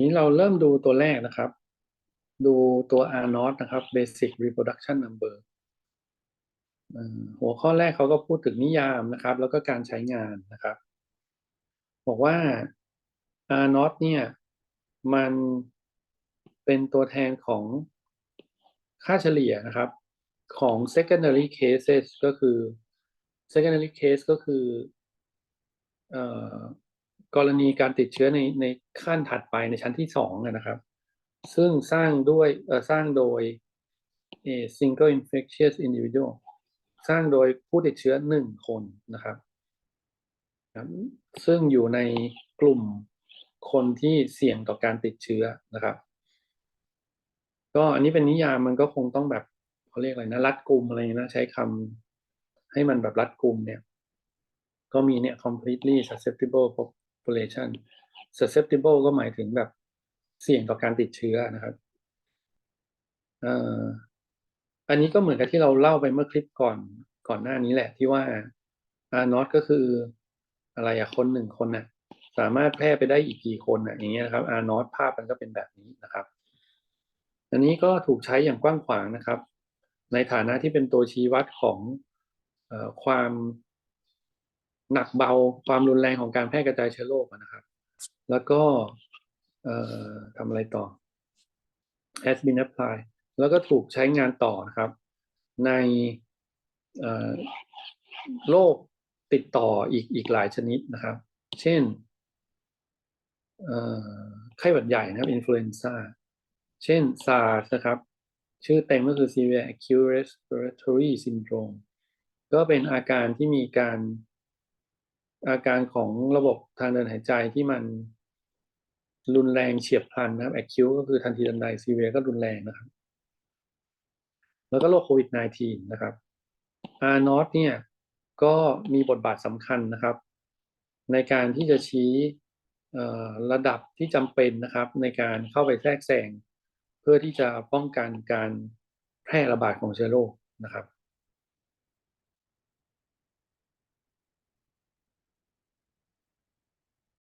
นี้เราเริ่มดูตัวแรกนะครับ ดูตัว R naught นะครับ basic reproduction number เอ่อหัวข้อแรกเขาก็พูดถึงนิยามนะครับ แล้วก็การใช้งานนะครับ บอกว่า R naught เนี่ย มันเป็นตัวแทนของค่าเฉลี่ยนะครับ ของ secondary cases ก็คือ secondary case ก็คืออ กรณีการติดเชื้อในในขั้นถัดไปในชั้นที่สองนะครับ ซึ่งสร้างด้วยเออสร้างโดย single infectious individual สร้างโดยผู้ติดเชื้อหนึ่งคนนะครับ ซึ่งอยู่ในกลุ่มคนที่เสี่ยงต่อการติดเชื้อนะครับ ก็อันนี้เป็นนิยามมันก็คงต้องแบบเขาเรียกอะไรนะรัดกลุ่มอะไรนะใช้คำให้มันแบบรัดกลุ่มเนี่ย ก็มีเนี่ย completely susceptible population susceptible ก็หมายถึงแบบเสี่ยงต่อการติดเชื้อนะครับอันนี้ก็เหมือนกับที่เราเล่าไปเมื่อคลิปก่อนก่อนหน้านี้แหละที่ว่า R not ก็คืออะไรอะคนหนึ่งคนน่ะ สามารถแพร่ไปได้อีกกี่คนอะ อย่างเงี้ยนะครับ R not ภาพมันก็เป็นแบบนี้นะครับ อันนี้ก็ถูกใช้อย่างกว้างขวางนะครับ ในฐานะที่เป็นตัวชี้วัดของอความ หนักเบาความรุนแรงของการแพร่กระจายเชื้อโรคนะครับ แล้วก็ทำอะไรต่อ has been applied แล้วก็ถูกใช้งานต่อนะครับ ในโรคติดต่ออีกอีกหลายชนิดนะครับ เช่นไข้หวัดใหญ่นะครับอินฟลูเอนซ่าเช่น SARS นะครับ ชื่อเต็มก็คือ Severe Acute Respiratory Syndrome ก็เป็นอาการที่มีการ อาการของระบบทางเดินหายใจที่มันรุนแรงเฉียบพลันนะครับ acute ก็คือทันทีทันใด severe ก็รุนแรงนะครับ แล้วก็โรคโควิด -19 นะครับ R not เนี่ยก็มีบทบาทสำคัญนะครับ ในการที่จะชี้ระดับที่จำเป็นนะครับ ในการเข้าไปแทรกแซงเพื่อที่จะป้องกันการแพร่ระบาดของเชื้อโรคนะครับ